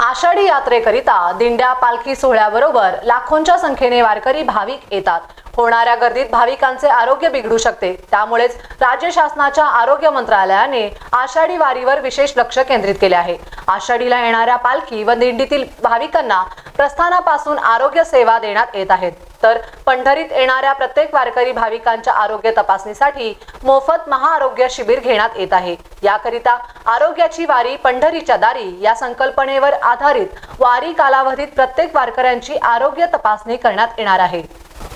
आषाढी यात्रेकरिता दिंड्या पालखी सोहळ्याबरोबर लाखोंच्या संख्येने वारकरी भाविक येतात. होणाऱ्या गर्दीत भाविकांचे आरोग्य बिघडू शकते. त्यामुळेच राज्य शासनाच्या आरोग्य मंत्रालयाने आषाढी वारीवर विशेष लक्ष केंद्रित केले आहे. आषाढीला येणाऱ्या पालखी व दिंडीतील भाविकांना प्रस्थानापासून आरोग्य सेवा देण्यात येत आहेत. तर पंढरीत येणाऱ्या प्रत्येक वारकरी भाविकांच्या आरोग्य तपासणीसाठी मोफत महाआरोग्य शिबिर घेण्यात येत आहे. याकरिता आरोग्याची वारी पंढरीच्या दारी या संकल्पनेवर आधारित वारी कालावधीत प्रत्येक वारकऱ्यांची आरोग्य तपासणी करण्यात येणार आहे.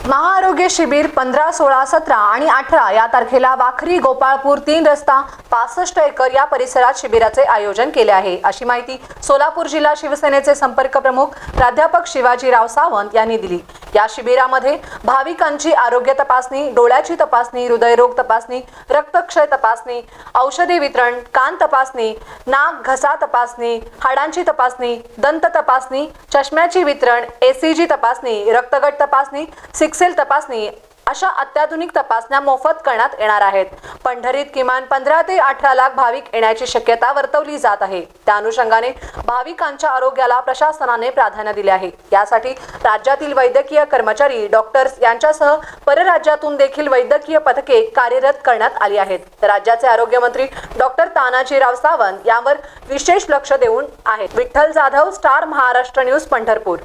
महाआरोग्य शिबिर पंधरा सोळा सतरा आणि अठरा या तारखेला वाखरी गोपाळपूर तीन रस्ता पासष्ट एकर या परिसरात शिबिराचे आयोजन केले आहे. अशी माहिती सोलापूर जिल्हा शिवसेनेचे संपर्क प्रमुख प्राध्यापक शिवाजीराव सावंत यांनी दिली. या शिबिरामध्ये भाविकांची आरोग्य तपासणी डोळ्याची तपासणी हृदयरोग तपासणी रक्तक्षय तपासणी औषधी वितरण कान तपासणी नाक घसा तपासणी हाडांची तपासणी दंत तपासणी चष्म्याची वितरण एसीजी तपासणी रक्तगट तपासणी सिक्सेल तपासणी अशा अत्याधुनिक तपासण्या मोफत करण्यात येणार आहेत. पंढरीत किमान पंधरा ते अठरा लाख भाविक येण्याची शक्यता वर्तवली जात आहे. त्या अनुषंगाने भाविकांच्या आरोग्याला प्रशासनाने प्राधान्य दिले आहे. यासाठी राज्यातील वैद्यकीय कर्मचारी डॉक्टर्स यांच्यासह परराज्यातून देखील वैद्यकीय पथके कार्यरत करण्यात आली आहेत. राज्याचे आरोग्यमंत्री डॉक्टर तानाजीराव सावंत यावर विशेष लक्ष देऊन आहेत. Vitthal Jadhav star Maharashtra news Pandharpur.